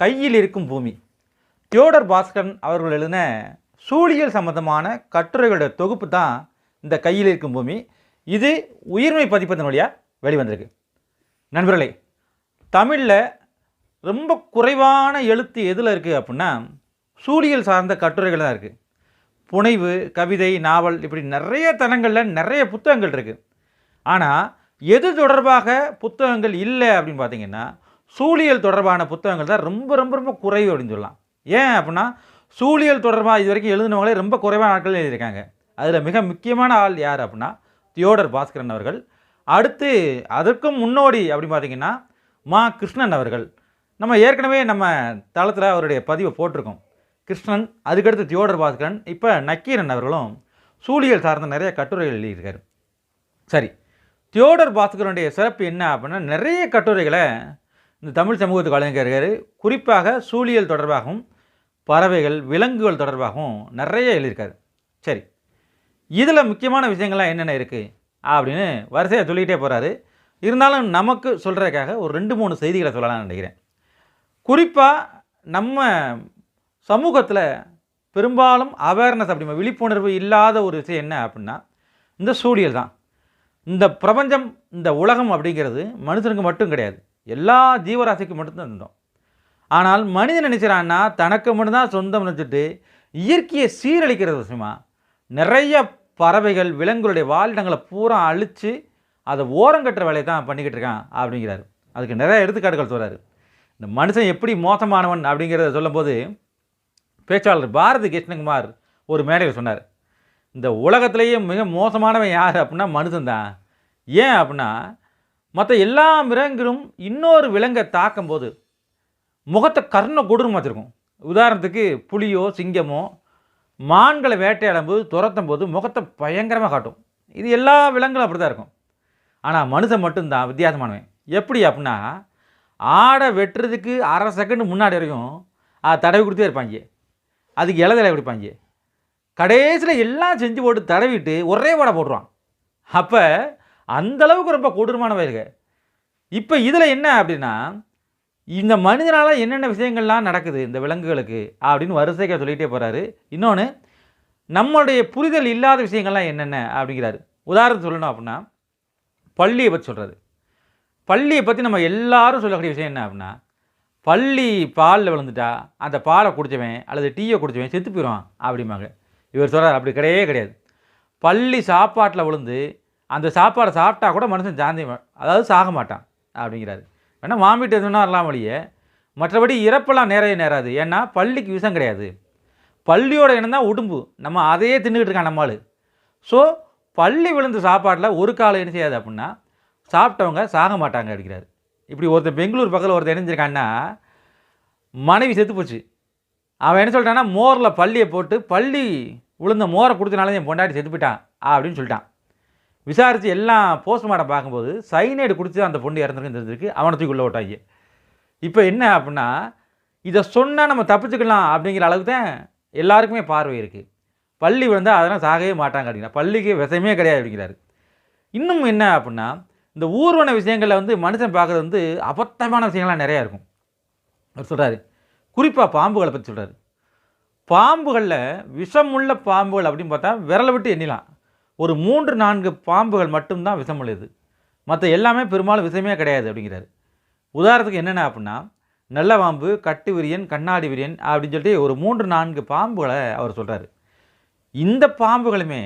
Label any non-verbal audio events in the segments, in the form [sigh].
கையில் இருக்கும் பூமி. தியோடர் பாஸ்கரன் அவர்கள் எழுதின சூழியல் சம்பந்தமான கட்டுரைகளோட தொகுப்பு தான் இந்த கையில் இருக்கும் பூமி. இது உயிர்மை பதிப்பதன் வழியாக வெளிவந்திருக்கு. நண்பர்களே தமிழில் ரொம்ப குறைவான எழுத்து எதில் இருக்குது அப்படின்னா சூழியல் சார்ந்த கட்டுரைகள் தான் இருக்குது புனைவு கவிதை நாவல் இப்படி நிறைய தளங்களில் நிறைய புத்தகங்கள் இருக்குது ஆனால் எது தொடர்பாக புத்தகங்கள் இல்லை அப்படின்னு பார்த்தீங்கன்னா சூழியல் தொடர்பான புத்தகங்கள் தான் ரொம்ப ரொம்ப ரொம்ப குறைவு அப்படின்னு சொல்லலாம். ஏன் அப்படின்னா சூழியல் தொடர்பாக இது வரைக்கும் எழுதினவங்களே ரொம்ப குறைவான ஆட்கள் எழுதியிருக்காங்க. அதில் மிக முக்கியமான ஆள் யார் அப்படின்னா தியோடர் பாஸ்கரன் அவர்கள். அடுத்து அதற்கும் முன்னோடி அப்படின்னு பார்த்தீங்கன்னா மா கிருஷ்ணன் அவர்கள். நம்ம ஏற்கனவே நம்ம தளத்தில் அவருடைய பதிவை போட்டிருக்கோம். கிருஷ்ணன் அதுக்கடுத்து தியோடர் பாஸ்கரன் இப்போ நக்கீரன் அவர்களும் சூழியல் சார்ந்த நிறைய கட்டுரைகள் எழுதியிருக்காரு. சரி தியோடர் பாஸ்கரனுடைய சிறப்பு என்ன அப்படின்னா நிறைய கட்டுரைகளை இந்த தமிழ் சமூகத்துக்கு வழங்கியிருக்காரு குறிப்பாக சூழியல் தொடர்பாகவும் பறவைகள் விலங்குகள் தொடர்பாகவும் நிறைய எழுதியிருக்காரு. சரி இதில் முக்கியமான விஷயங்கள்லாம் என்னென்ன இருக்குது அப்படின்னு வரிசையாக சொல்லிக்கிட்டே போகிறாரு இருந்தாலும் நமக்கு சொல்கிறதுக்காக ஒரு ரெண்டு மூணு செய்திகளை சொல்லலாம்னு நினைக்கிறேன். குறிப்பாக நம்ம சமூகத்தில் பெரும்பாலும் அவேர்னஸ் அப்படி விழிப்புணர்வு இல்லாத ஒரு விஷயம் என்ன அப்படின்னா இந்த சூழியல் தான். இந்த பிரபஞ்சம் இந்த உலகம் அப்படிங்கிறது மனுஷனுக்கு மட்டும் கிடையாது. எல்லா ஜீவராசிக்கும் மட்டும்தான் இருந்தோம். ஆனால் மனிதன் நினைக்கிறான்னா தனக்கு மட்டும்தான் சொந்தம் நினச்சிட்டு இயற்கையை சீரழிக்கிற விஷயமா? நிறைய பறவைகள் விலங்குகளுடைய வாழிடங்களை பூரா அழித்து அதை ஓரங்கட்டுற வேலையை தான் பண்ணிக்கிட்டு இருக்கான் அப்படிங்கிறாரு. அதுக்கு நிறைய எடுத்துக்காட்டுகள் சொல்கிறாரு இந்த மனுஷன் எப்படி மோசமானவன் அப்படிங்கிறத சொல்லும்போது பேச்சாளர் பாரதி கிருஷ்ணகுமார் ஒரு மேடையில் சொன்னார். இந்த உலகத்திலேயே மிக மோசமானவன் யார் அப்படின்னா மனுஷன்தான். ஏன் அப்படின்னா மற்ற எல்லா மிருகங்களும் இன்னொரு விலங்கை தாக்கும்போது முகத்தை கர்ண கொடூரமாக வச்சுருக்கும். உதாரணத்துக்கு புலியோ சிங்கமோ மான்களை வேட்டையாடும் போது துரத்தும் போது முகத்தை பயங்கரமாக காட்டும். இது எல்லா விலங்குகளும் அப்படி தான் இருக்கும். ஆனால் மனுஷன் மட்டும்தான் வித்தியாசமானவன். எப்படி அப்படின்னா ஆடை வெட்டுறதுக்கு அரை செகண்ட் முன்னாடி வரைக்கும் அதை தடவி கொடுத்தே இருப்பாங்க. அதுக்கு இலதலை பிடிப்பாங்க கடைசியில் எல்லாம் செஞ்சு போட்டு தடவிட்டு ஒரே வடை போடுறான் அப்போ அந்தளவுக்கு ரொம்ப கொடூரமான இப்போ இதில் என்ன அப்படின்னா இந்த மனிதனால் என்னென்ன விஷயங்கள்லாம் நடக்குது இந்த விலங்குகளுக்கு அப்படின்னு வரிசைக்க சொல்லிகிட்டே போகிறாரு இன்னொன்று நம்மளுடைய புரிதல் இல்லாத விஷயங்கள்லாம் என்னென்ன அப்படிங்கிறாரு. உதாரணம் சொல்லணும் அப்படின்னா பள்ளியை பற்றி சொல்கிறாரு பள்ளியை பற்றி நம்ம எல்லாரும் சொல்லக்கூடிய விஷயம் என்ன அப்படின்னா பள்ளி பாலில் விழுந்துட்டா அந்த பாலை குடித்தவன் அல்லது டீயை குடித்தவன் செத்து போயிடுவான் அப்படிம்பாங்க. இவர் சொல்கிறார் அப்படி கிடையவே கிடையாது. பள்ளி சாப்பாட்டில் விழுந்து அந்த சாப்பாடை சாப்பிட்டா கூட மனுஷன் சாந்தி அதாவது சாக மாட்டான் அப்படிங்கிறாரு. வேணால் வாமிட்டு எதுனா வரலாம் வழியே. மற்றபடி இறப்பெல்லாம் நேரவே நேராது. ஏன்னா பள்ளிக்கு விஷம் கிடையாது. பள்ளியோட இனம் தான் உடும்பு. நம்ம அதையே தின்னுக்கிட்டு இருக்கான் நம்மால் ஸோ பள்ளி விழுந்த சாப்பாட்டில் ஒரு காலம் என்ன செய்யாது அப்படின்னா சாப்பிட்டவங்க சாக மாட்டாங்க அப்படிங்கிறாரு. இப்படி ஒருத்தர் பெங்களூர் பக்கத்தில் ஒருத்தர் இணைஞ்சிருக்கான்னா மனைவி செத்து போச்சு. அவன் என்ன சொல்லிட்டான்னா மோரில் பள்ளியை போட்டு பள்ளி விழுந்த மோரை கொடுத்தனால என் பொண்டாட்டி செத்து போயிட்டான் அப்படின்னு சொல்லிட்டான். விசாரித்து எல்லாம் போஸ்ட்மார்ட்டம் பார்க்கும்போது சைனைடு குடித்து அந்த பொண்ணு இறந்துருக்கு தெரிஞ்சிருக்கு. அவனை தூக்கி உள்ள விட்டாங்க இப்போ என்ன அப்படின்னா இதை சொன்னால் நம்ம தப்பிச்சுக்கலாம் அப்படிங்கிற அளவுக்கு தான் எல்லாருக்குமே பார்வை இருக்குது பள்ளி விழுந்தால் அதெல்லாம் சாகவே மாட்டாங்க அப்படிங்கிற பள்ளிக்கு விஷயமே கிடையாது அப்படிங்கிறாரு. இன்னும் என்ன அப்படின்னா இந்த ஊர்வன விஷயங்களில் வந்து மனுஷன் பார்க்குறது வந்து அபத்தமான விஷயங்கள்லாம் நிறையா இருக்கும். அவர் சொல்கிறாரு குறிப்பாக பாம்புகளை பற்றி சொல்கிறாரு பாம்புகளில் விஷமுள்ள பாம்புகள் அப்படின்னு பார்த்தா விரலை விட்டு எண்ணிலாம் ஒரு மூன்று நான்கு பாம்புகள் மட்டும்தான் விஷமுள்ளது. மற்ற எல்லாமே பெரும்பாலும் விஷமே கிடையாது அப்படிங்கிறாரு. உதாரணத்துக்கு என்னென்ன அப்படின்னா நல்ல பாம்பு கட்டு விரியன் கண்ணாடி விரியன் அப்படின்னு சொல்லிட்டு ஒரு மூன்று நான்கு பாம்புகளை அவர் சொல்கிறாரு இந்த பாம்புகளுமே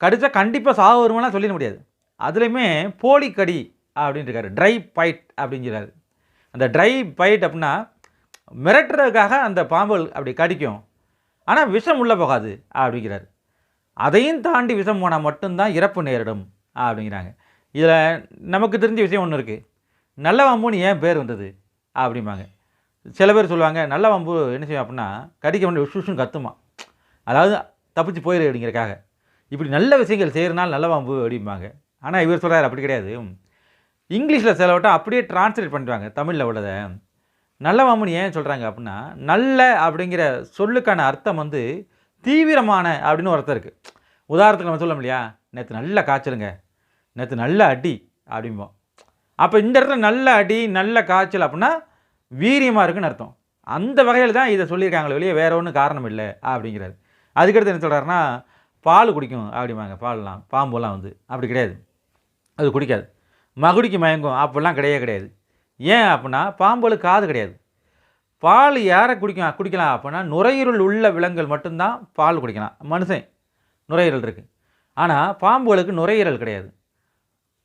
கடித்தா கண்டிப்பாக சாவு வருமானா சொல்லிட முடியாது. அதுலேயுமே போலி கடி அப்படின்னு இருக்காரு. ட்ரை பைட் அப்படிங்கிறாரு அந்த ட்ரை பைட் அப்படின்னா மிரட்டுறதுக்காக அந்த பாம்புகள் அப்படி கடிக்கும். ஆனால் விஷம் உள்ளே போகாது அப்படிங்கிறாரு. அதையும் தாண்டி விஷம் போனால் மட்டும்தான் இறப்பு நேரிடும் அப்படிங்கிறாங்க. இதில் நமக்கு தெரிஞ்ச விஷயம் ஒன்று இருக்குது. நல்ல வம்புன்னு ஏன் பேர் வந்தது அப்படிம்பாங்க. சில பேர் சொல்லுவாங்க நல்ல வம்பு என்ன செய்யும் அப்படின்னா கடிக்க வேண்டிய உஷுஷுன்னு கத்துமா. அதாவது தப்பிச்சு போயிரு அப்படிங்கிறக்காக இப்படி நல்ல விஷயங்கள் செய்கிறனால நல்ல வம்பு அப்படிம்பாங்க. ஆனால் இவர் சொல்கிறார் அப்படி கிடையாது. இங்கிலீஷில் சில அப்படியே டிரான்ஸ்லேட் பண்ணிடுவாங்க தமிழில் உள்ளதை. நல்ல பாம்புன்னு ஏன் சொல்கிறாங்க அப்படின்னா நல்ல அப்படிங்கிற சொல்லுக்கான அர்த்தம் வந்து தீவிரமான அப்படின்னு ஒருத்தர் இருக்குது உதாரணத்துக்கு நம்ம சொல்ல இல்லையா? நேற்று நல்ல காய்ச்சலுங்க. நேற்று நல்ல அடி அப்படிம்போம். அப்போ இந்த இடத்துல நல்ல அடி நல்ல காய்ச்சல் அப்படின்னா வீரியமாக இருக்குன்னு அர்த்தம். அந்த வகையில் தான் இதை சொல்லியிருக்காங்களே வெளியே வேற ஒன்றும் காரணம் இல்லை அப்படிங்கிறாரு. அதுக்கடுத்து என்ன சொல்கிறாருன்னா பால் குடிக்கும் அப்படிம்பாங்க. பால்லாம் பாம்புலாம் வந்து. அப்படி கிடையாது. அது குடிக்காது. மகுடிக்கு மயங்கும். அப்படிலாம் கிடையவே கிடையாது. ஏன் அப்படின்னா பாம்புகளுக்கு காது கிடையாது. பால் யாரை குடிக்கும் குடிக்கலாம் அப்படின்னா நுரையீரல் உள்ள விலங்குகள் மட்டும்தான் பால் குடிக்கலாம். மனுஷன் நுரையீரல் இருக்குது ஆனால் பாம்புகளுக்கு நுரையீரல் கிடையாது.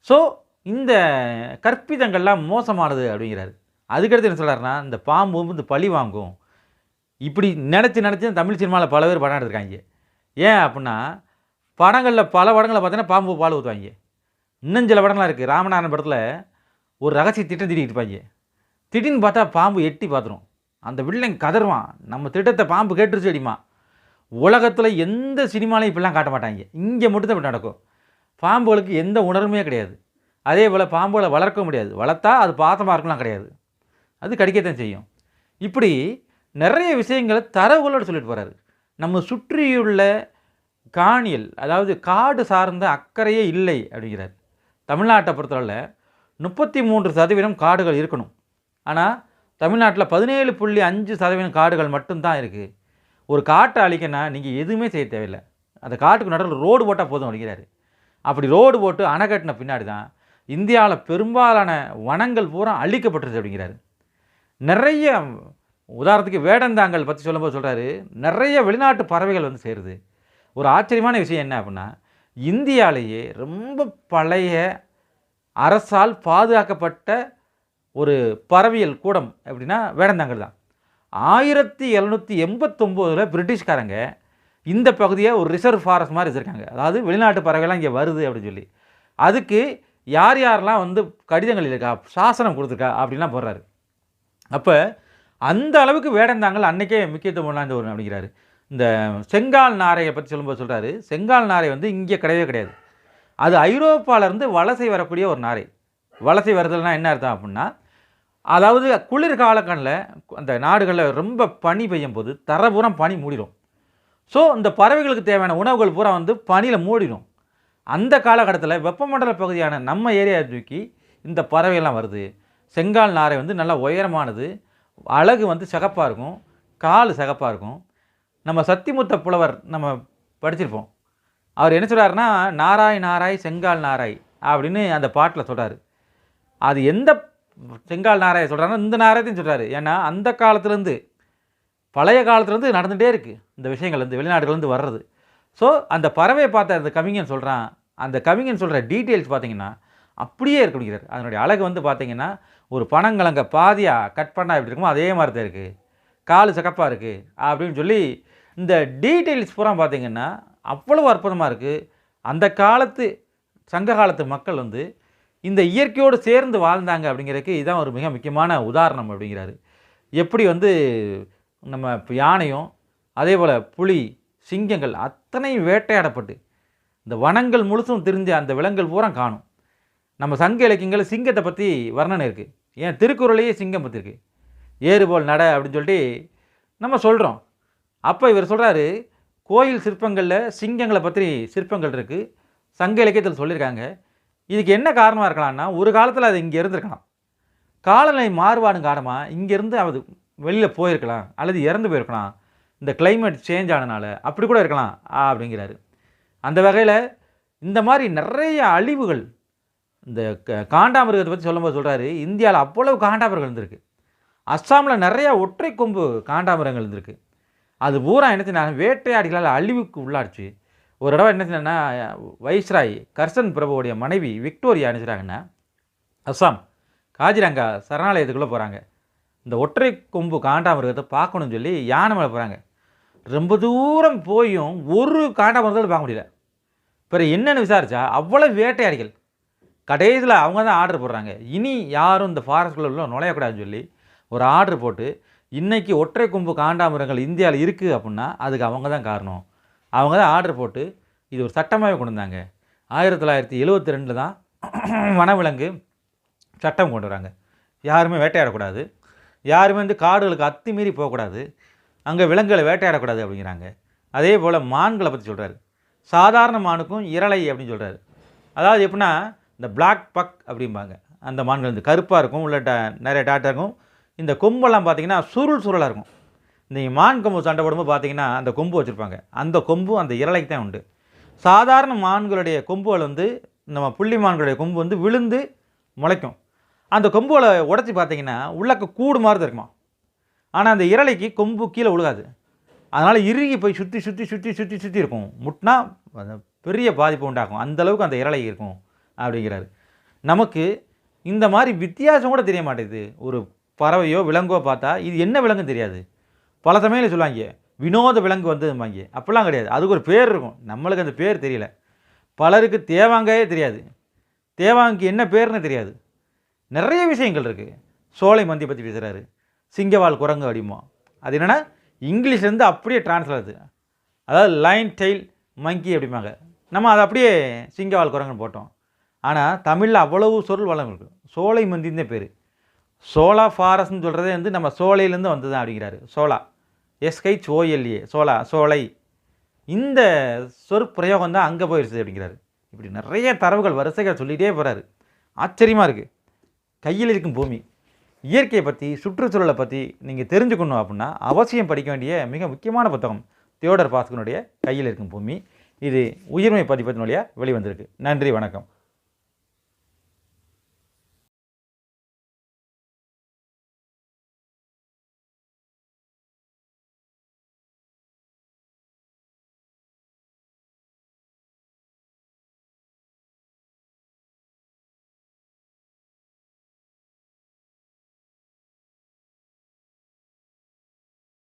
ஸோ இந்த கற்பிதங்கள்லாம் மோசமானது அப்படிங்கிறாரு. அதுக்கடுத்து என்ன சொல்கிறாருன்னா இந்த பாம்பு வந்து பழி வாங்கும். இப்படி நினச்சி நினச்சி தமிழ் சினிமாவில் பல பேர் படம் எடுத்திருக்காங்க. ஏன் அப்படின்னா படங்களில் பல படங்களில் பார்த்தீங்கன்னா பாம்பு பால் ஊற்றுவாங்க இன்னும் சில படம்லாம் இருக்குது ராமநாதன் படத்தில் ஒரு ரகசிய திட்டம் திட்டிகிட்டு இருப்பாங்க. திடீர்னு பார்த்தா பாம்பு எட்டி பார்த்துரும். அந்த வில்லன் கதறுவான். நம்ம திட்டத்தை பாம்பு கேட்டுருச்சு அடிமா உலகத்தில் எந்த சினிமாலையும் இப்படிலாம் காட்ட மாட்டாங்க. இங்கே மட்டும்தான் இப்படி நடக்கும். பாம்புகளுக்கு எந்த உணர்வுமே கிடையாது. அதே போல் பாம்புகளை வளர்க்க முடியாது. வளர்த்தா அது பாத்தமாக இருக்கலாம் கிடையாது. அது கடிக்கத்தான் செய்யும். இப்படி நிறைய விஷயங்களை தரவுகளோடு சொல்லிட்டு போகிறாரு நம்ம சுற்றியுள்ள காணியல் அதாவது காடு சார்ந்த அக்கறையே இல்லை அப்படிங்கிறார். தமிழ்நாட்டை பொறுத்தவரை முப்பத்தி மூன்று சதவீதம் காடுகள் இருக்கணும். ஆனால் தமிழ்நாட்டில் பதினேழு புள்ளி அஞ்சு சதவீதம் காடுகள் மட்டும்தான் இருக்குது ஒரு காட்டை அழிக்கனா நீங்கள் எதுவுமே செய்ய தேவையில்லை. அந்த காட்டுக்கு நடுவில் ரோடு போட்டால் போதும் அப்படிங்கிறாரு அப்படி ரோடு போட்டு அணை கட்டின பின்னாடி தான் இந்தியாவில் பெரும்பாலான வனங்கள் பூரா அழிக்கப்பட்டுருது அப்படிங்கிறாரு. நிறைய உதாரணத்துக்கு வேடந்தாங்கல் பற்றி சொல்லும்போது சொல்கிறாரு நிறைய வெளிநாட்டு பறவைகள் வந்து சேருது. ஒரு ஆச்சரியமான விஷயம் என்ன அப்படின்னா இந்தியாவிலேயே ரொம்ப பழைய அரசால் பாதுகாக்கப்பட்ட ஒரு பறவையல் கூடம் அப்படின்னா வேடந்தாங்கல் தான். ஆயிரத்தி எழுநூற்றி எண்பத்தொம்போதில் பிரிட்டிஷ்காரங்க இந்த பகுதியை ஒரு ரிசர்வ் ஃபாரஸ்ட் மாதிரி வச்சுருக்காங்க. அதாவது வெளிநாட்டு பறவைலாம் இங்கே வருது அப்படின்னு சொல்லி. அதுக்கு யார் யாரெல்லாம் வந்து கடிதங்கள் இருக்கா சாசனம் கொடுத்துருக்கா அப்படின்லாம் போடுறாரு. அப்போ அந்த அளவுக்கு வேடந்தாங்கல் அன்றைக்கே முக்கியத்துவம் வாய்ந்த ஒரு அப்படிங்கிறாரு. இந்த செங்கால் நாரையை பற்றி சொல்லும்போது சொல்கிறாரு செங்கால் நாரை வந்து இங்கே கிடையவே கிடையாது. அது ஐரோப்பாவிலேருந்து வலசை வரக்கூடிய ஒரு நாரை. வலசை வருதல்னா என்ன அர்த்தம் அப்படின்னா அதாவது குளிர் காலக்கணில் அந்த நாடுகளில் ரொம்ப பனி பெய்யும் போது தரபுறம் பனி மூடிடும். ஸோ இந்த பறவைகளுக்கு தேவையான உணவுகள் பூரா வந்து பனியில் மூடிடும். அந்த காலகட்டத்தில் வெப்பமண்டல பகுதியான நம்ம ஏரியா தூக்கி இந்த பறவைகள்லாம் வருது. செங்கால் நாரை வந்து நல்லா உயரமானது. அழகு வந்து சிகப்பாக இருக்கும். கால் சிகப்பாக இருக்கும். நம்ம சத்திமுத்த புலவர் நம்ம படிச்சிருப்போம். அவர் என்ன சொல்கிறாருன்னா நாராய் நாராய் செங்கால் நாராய் அப்படின்னு அந்த பாட்டில் சொல்கிறார் அது எந்த செங்கால் நாராய சொல்கிறாருன்னா இந்த நாராயத்தையும் சொல்கிறாரு ஏன்னா அந்த காலத்துலேருந்து பழைய காலத்துலேருந்து நடந்துகிட்டே இருக்குது இந்த விஷயங்கள் வந்து வெளிநாடுகள்லேருந்து வர்றது. ஸோ அந்த பறவையை பார்த்த அந்த கவிஞன் சொல்கிறான் அந்த கவிஞன் சொல்கிற டீட்டெயில்ஸ் பார்த்தீங்கன்னா அப்படியே இருக்கணுங்கிறார் அதனுடைய அழகு வந்து பார்த்தீங்கன்னா ஒரு பனங்கிழங்க பாதியாக கட் பண்ணால் எப்படி இருக்குமோ அதே மாதிரி தான் இருக்குது கால் சிகப்பாக இருக்குது அப்படின்னு சொல்லி இந்த டீட்டெயில்ஸ் பூரா பார்த்தீங்கன்னா அவ்வளோ அற்புதமாக இருக்குது அந்த காலத்து சங்க காலத்து மக்கள் வந்து இந்த இயற்கையோடு சேர்ந்து வாழ்ந்தாங்க அப்படிங்கிறதுக்கு இதுதான் ஒரு மிக முக்கியமான உதாரணம் அப்படிங்கிறாரு. எப்படி வந்து நம்ம யானையும் அதே போல் புலி சிங்கங்கள் அத்தனையும் வேட்டையாடப்பட்டு இந்த வனங்கள் முழுசும் தெரிஞ்ச அந்த விலங்குகள் பூரா காணும். நம்ம சங்க இலக்கியங்கள் சிங்கத்தை பற்றி வர்ணனை இருக்குது ஏன்? திருக்குறளையே சிங்கம் பற்றிருக்கு ஏறுபோல் நட அப்படின்னு சொல்லிட்டு நம்ம சொல்கிறோம் அப்போ இவர் சொல்கிறாரு கோயில் சிற்பங்களில் சிங்கங்களை பற்றி சிற்பங்கள் இருக்குது சங்க இலக்கியத்தில் சொல்லியிருக்காங்க. இதுக்கு என்ன காரணமாக இருக்கலாம்னா ஒரு காலத்தில் அது இங்கே இருந்திருக்கலாம். காலநிலை மாறுபாடு காரணமாக இங்கேருந்து அது வெளியில் போயிருக்கலாம் அல்லது இறந்து போயிருக்கலாம். இந்த கிளைமேட் சேஞ்ச் ஆனனால அப்படி கூட இருக்கலாம் அப்படிங்கிறாரு. அந்த வகையில் இந்த மாதிரி நிறைய அழிவுகள் இந்த க- காண்டாமிருகத்தை பற்றி சொல்லும்போது சொல்கிறாரு இந்தியாவில் அவ்வளவு காண்டாமிருகம் இருந்திருக்கு. அஸ்ஸாமில் நிறையா ஒற்றை கொம்பு காண்டாமிருகங்கள் இருந்திருக்கு. அது பூரா என்ன செஞ்சாங்க வேட்டையாடிகளால் அழிவுக்கு உள்ளாடிச்சு ஒரு தடவை என்ன செஞ்சேன்னா வைஸ்ராய் கர்சன் பிரபுவுடைய மனைவி விக்டோரியா அனுப்பிச்சிட்டாங்கன்னா அஸ்ஸாம் காஜிரங்கா சரணாலயத்துக்குள்ளே போகிறாங்க இந்த ஒற்றை கொம்பு காண்டாமிருகத்தை பார்க்கணும்னு சொல்லி யானை மேலே போகிறாங்க ரொம்ப தூரம் போயும் ஒரு காண்டாமிருகத்தை பார்க்க முடியல. பிறகு என்னென்னு விசாரிச்சா அவ்வளோ வேட்டையாடிகள். கடைசியில் அவங்க தான் ஆர்டர் போடுறாங்க. இனி யாரும் இந்த ஃபாரஸ்ட்குள்ள உள்ள நுழையக்கூடாதுன்னு சொல்லி ஒரு ஆர்டர் போட்டு இன்றைக்கி ஒற்றை கொம்பு காண்டாமிருகங்கள் இந்தியாவில் இருக்குது அப்படின்னா அதுக்கு அவங்க தான் காரணம். அவங்க தான் ஆர்டர் போட்டு இது ஒரு சட்டமாகவே கொண்டு வந்தாங்க. ஆயிரத்தி தொள்ளாயிரத்தி எழுபத்தி ரெண்டில் தான் [clears throat] வனவிலங்கு சட்டம் கொண்டு வராங்க. யாருமே வேட்டையாடக்கூடாது. யாருமே வந்து காடுகளுக்கு அத்துமீறி போகக்கூடாது. அங்கே விலங்குகளை வேட்டையாடக்கூடாது அப்படிங்கிறாங்க. அதே போல் மான்களை பற்றி சொல்கிறாரு சாதாரண மானுக்கும் இரளை அப்படின்னு சொல்கிறாரு அதாவது எப்படின்னா இந்த பிளாக் பக் அப்படிம்பாங்க. அந்த மான்கள் இந்த கருப்பாக இருக்கும் உள்ள ட நிறைய டாட்டாக இருக்கும். இந்த கொம்பெல்லாம் பார்த்தீங்கன்னா சுருள் சுருளாக இருக்கும். இந்த மான் கொம்பு சண்டை போடும்போது பார்த்தீங்கன்னா அந்த கொம்பு வச்சுருப்பாங்க. அந்த கொம்பு அந்த இரளைக்கு தான் உண்டு. சாதாரண மான்களுடைய கொம்புகள் வந்து நம்ம புள்ளி மான்களுடைய கொம்பு வந்து விழுந்து முளைக்கும். அந்த கொம்புகளை உடச்சி பார்த்தீங்கன்னா உள்ளக்க கூடு மாதிரி தான் இருக்குமா? ஆனால் அந்த இரளைக்கு கொம்பு கீழே விழுகாது அதனால் இறுகி போய் சுற்றி சுற்றி சுற்றி சுற்றி சுற்றி இருக்கும். முட்டினா பெரிய பாதிப்பு உண்டாகும். அந்த அளவுக்கு அந்த இரளை இருக்கும் அப்படிங்கிறாரு. நமக்கு இந்த மாதிரி வித்தியாசம் கூட தெரிய மாட்டேங்குது. ஒரு பறவையோ விலங்கோ பார்த்தா இது என்ன விலங்குன்னு தெரியாது. பல சமயம் சொல்லுவாங்க வினோத விலங்கு வந்ததும்பாங்க. அப்படிலாம் கிடையாது. அதுக்கு ஒரு பேர் இருக்கும். நம்மளுக்கு அந்த பேர் தெரியல. பலருக்கு தேவாங்காயே தெரியாது. தேவாங்கு என்ன பேர்னு தெரியாது. நிறைய விஷயங்கள் இருக்குது சோலை மந்தி பற்றி பேசுகிறாரு சிங்கவால் குரங்கு அப்படிமோ அது என்னென்னா இங்கிலீஷ்லேருந்து அப்படியே ட்ரான்ஸ்ஃபர் ஆகுது. அதாவது லைன் டெயில் மங்கி அப்படிம்பாங்க. நம்ம அதை அப்படியே சிங்கவால் குரங்குன்னு போட்டோம். ஆனால் தமிழில் அவ்வளவு சொல் வளம் இருக்குது சோலை மந்தின்னு பேர். சோலா ஃபாரஸ்ட்னு சொல்கிறதே வந்து நம்ம சோலையிலேருந்து வந்தது தான் அப்படிங்கிறாரு. சோலா. எஸ்கைச் ஓஎல்ஏ சோலா சோலை. இந்த சொற்பிரயோகம் தான் அங்கே போயிடுச்சு அப்படிங்கிறாரு. இப்படி நிறைய தரவுகள் வரிசைகள் சொல்லிகிட்டே போகிறாரு ஆச்சரியமாக இருக்குது கையில் இருக்கும் பூமி. இயற்கையை பற்றி சுற்றுச்சூழலை பற்றி நீங்கள் தெரிஞ்சுக்கணும் அப்படின்னா அவசியம் படிக்க வேண்டிய மிக முக்கியமான புத்தகம் தியோடர் பாஸ்கனுடைய கையில் இருக்கும் பூமி. இது உயிர்மை பதிப்பத்தினுடைய வெளிவந்திருக்கு. நன்றி வணக்கம்.